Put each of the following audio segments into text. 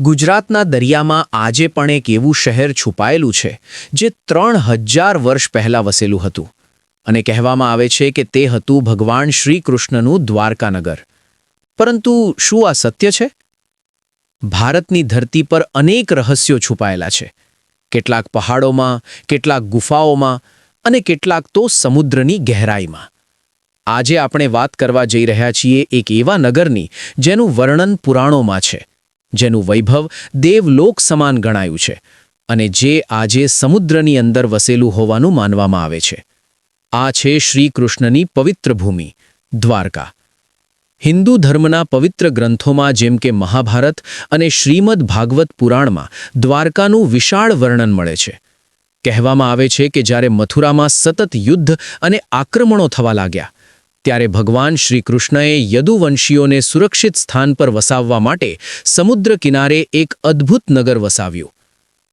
ગુજરાતના દરિયામાં આજે પણ એક એવું શહેર છુપાયેલું છે, જે ત્રણ હજાર વર્ષ પહેલાં વસેલું હતું. અને કહેવામાં આવે છે કે તે હતું ભગવાન શ્રી કૃષ્ણનું દ્વારકાનગર. પરંતુ શું આ સત્ય છે? ભારતની ધરતી પર અનેક રહસ્યો છુપાયેલા છે. કેટલાક પહાડોમાં, કેટલાક ગુફાઓમાં અને કેટલાક તો સમુદ્રની ગહેરાઈમાં. આજે આપણે વાત કરવા જઈ રહ્યા છીએ એક એવા નગરની, જેનું વર્ણન પુરાણોમાં છે. જેનું વૈભવ દેવલોક સમાન ગણાયું છે અને જે આજે સમુદ્રની અંદર વસેલું હોવાનું માનવામાં આવે છે. આ છે શ્રીકૃષ્ણની પવિત્ર ભૂમિ, દ્વારકા. હિન્દુ ધર્મના પવિત્ર ગ્રંથોમાં જેમ કે મહાભારત અને શ્રીમદ ભાગવત પુરાણમાં દ્વારકાનું વિશાળ વર્ણન મળે છે. કહેવામાં આવે છે કે જ્યારે મથુરામાં સતત યુદ્ધ અને આક્રમણો થવા લાગ્યા ત્યારે ભગવાન શ્રી કૃષ્ણએ યદુવંશીઓને સુરક્ષિત સ્થાન પર વસાવવા માટે સમુદ્ર કિનારે એક અદ્ભુત નગર વસાવ્યું.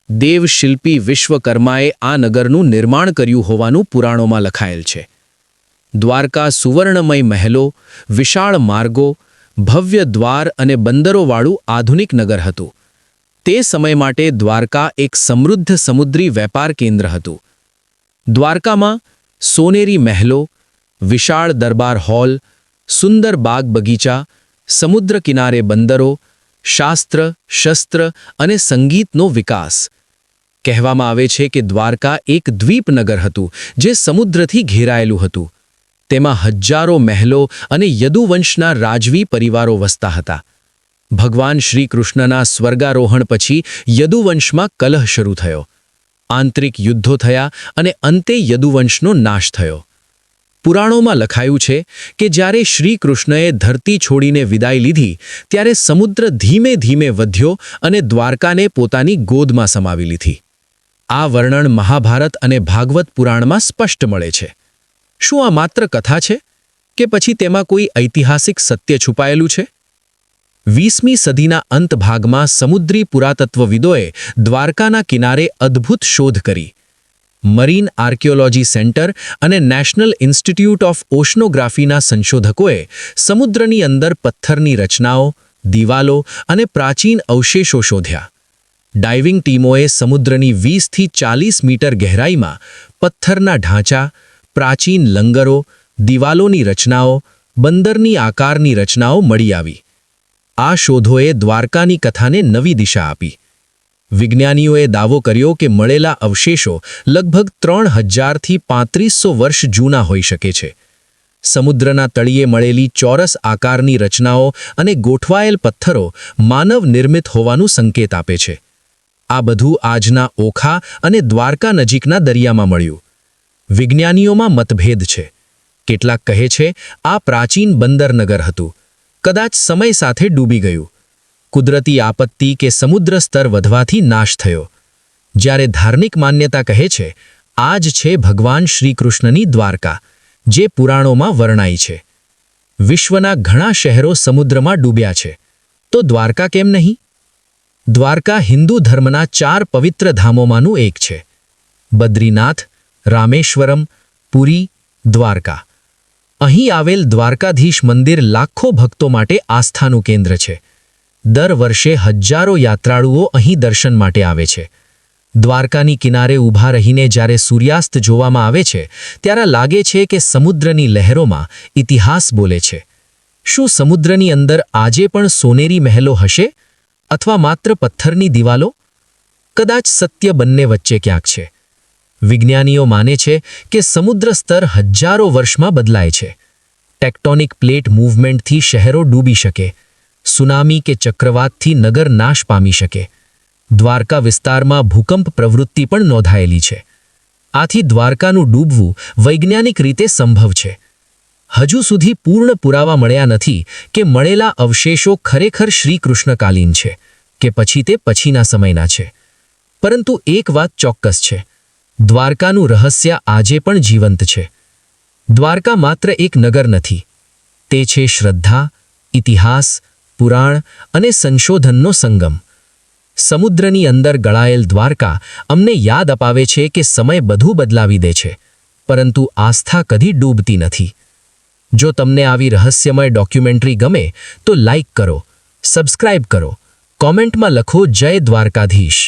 દેવશિલ્પી વિશ્વકર્માએ આ નગરનું નિર્માણ કર્યું હોવાનું પુરાણોમાં લખાયેલ છે. દ્વારકા સુવર્ણમય મહેલો, વિશાળ માર્ગો, ભવ્ય દ્વાર અને બંદરોવાળું આધુનિક નગર હતું. તે સમય માટે દ્વારકા એક સમૃદ્ધ સમુદ્રી વેપાર કેન્દ્ર હતું. દ્વારકામાં સોનેરી મહેલો વિશાળ દરબાર હોલ, સુંદર બાગ બગીચા, સમુદ્ર કિનારે બંદરો, શાસ્ત્ર, શસ્ત્ર અને સંગીતનો વિકાસ. કહેવામાં આવે છે કે દ્વારકા એક દ્વીપનગર હતું, જે સમુદ્રથી ઘેરાયેલું હતું. તેમાં હજારો મહેલો અને યદુવંશના રાજવી પરિવારો વસતા હતા. ભગવાન શ્રી કૃષ્ણના સ્વર્ગારોહણ પછી યદુવંશમાં કલહ શરૂ થયો. આંતરિક યુદ્ધો થયા અને અંતે યદુવંશનો નાશ થયો. પુરાણોમાં લખાયું છે કે જ્યારે શ્રી કૃષ્ણએ ધરતી છોડીને વિદાય લીધી, ત્યારે સમુદ્ર ધીમે ધીમે વધ્યો અને દ્વારકાને પોતાની ગોદમાં સમાવી લીધી. આ વર્ણન મહાભારત અને ભાગવત પુરાણમાં સ્પષ્ટ મળે છે. શું આ માત્ર કથા છે કે પછી તેમાં કોઈ ઐતિહાસિક સત્ય છુપાયેલું છે? વીસમી સદીના અંત ભાગમાં સમુદ્રી પુરાતત્વવિદોએ દ્વારકાના કિનારે અદ્ભુત શોધ કરી. મરીન આર્કિયોલોજી સેન્ટર અને નેશનલ ઇન્સ્ટિટ્યૂટ ઓફ ઓશનોગ્રાફીના સંશોધકોએ સમુદ્રની અંદર પથ્થરની રચનાઓ, દિવાલો અને પ્રાચીન અવશેષો શોધ્યા. ડાઇવિંગ ટીમોએ સમુદ્રની વીસથી ચાલીસ મીટર ગહેરાઈમાં પથ્થરના ઢાંચા, પ્રાચીન લંગરો, દિવાલોની રચનાઓ, બંદરની આકારની રચનાઓ મળી આવી. આ શોધોએ દ્વારકાની કથાને નવી દિશા આપી. વિજ્ઞાનીઓએ દાવો કર્યો કે મળેલા અવશેષો લગભગ ત્રણ હજારથી પાંત્રીસો વર્ષ જૂના હોઈ શકે છે. સમુદ્રના તળિયે મળેલી ચોરસ આકારની રચનાઓ અને ગોઠવાયેલ પથ્થરો માનવ નિર્મિત હોવાનું સંકેત આપે છે. આ બધું આજના ઓખા અને દ્વારકા નજીકના દરિયામાં મળ્યું. વિજ્ઞાનીઓમાં મતભેદ છે. કેટલાક કહે છે, આ પ્રાચીન બંદરનગર હતું. કદાચ સમય સાથે ડૂબી ગયું. કુદરતી આપત્તિ કે સમુદ્ર સ્તર વધવાથી નાશ થયો. જ્યારે ધાર્મિક માન્યતા કહે છે આ જ છે ભગવાન શ્રીકૃષ્ણની દ્વારકા, જે પુરાણોમાં વર્ણાઈ છે. વિશ્વના ઘણા શહેરો સમુદ્રમાં ડૂબ્યા છે. તો દ્વારકા કેમ નહીં? દ્વારકા હિન્દુ ધર્મના ચાર પવિત્ર ધામોમાંનું એક છે. બદ્રીનાથ, રામેશ્વરમ, પુરી, દ્વારકા. અહીં આવેલ દ્વારકાધીશ મંદિર લાખો ભક્તો માટે આસ્થાનું કેન્દ્ર છે. દર વર્ષે હજારો યાત્રાળુઓ અહીં દર્શન માટે આવે છે. દ્વારકાની કિનારે ઊભા રહીને જ્યારે સૂર્યાસ્ત જોવામાં આવે છે, ત્યારે લાગે છે કે સમુદ્રની લહેરોમાં ઇતિહાસ બોલે છે. શું સમુદ્રની અંદર આજે પણ સોનેરી મહેલો હશે? અથવા માત્ર પથ્થરની દિવાલો? કદાચ સત્ય બંને વચ્ચે ક્યાંક છે. વિજ્ઞાનીઓ માને છે કે સમુદ્ર સ્તર હજારો વર્ષમાં બદલાય છે. ટેક્ટોનિક પ્લેટ મૂવમેન્ટથી શહેરો ડૂબી શકે. સુનામી કે ચક્રવાતથી નગર નાશ પામી શકે. દ્વારકા વિસ્તારમાં ભૂકંપ પ્રવૃત્તિ પણ નોંધાયેલી છે. આથી દ્વારકાનું ડૂબવું વૈજ્ઞાનિક રીતે સંભવ છે. હજુ સુધી પૂર્ણ પુરાવા મળ્યા નથી કે મળેલા અવશેષો ખરેખર શ્રીકૃષ્ણકાલીન છે કે પછી તે પછીના સમયના છે. પરંતુ એક વાત ચોક્કસ છે. દ્વારકાનું રહસ્ય આજે પણ જીવંત છે. દ્વારકા માત્ર એક નગર નથી. તે છે શ્રદ્ધા, ઇતિહાસ પુરાણ અને સંશોધનનો સંગમ. સમુદ્રની અંદર ગળાયેલ દ્વારકા અમને યાદ અપાવે છે કે સમય બધું બદલાવી દે છે, પરંતુ આસ્થા કદી ડૂબતી નથી. જો તમને આવી રહસ્યમય ડોક્યુમેન્ટરી ગમે, તો લાઇક કરો, સબસ્ક્રાઇબ કરો, કોમેન્ટમાં લખો જય દ્વારકાધીશ.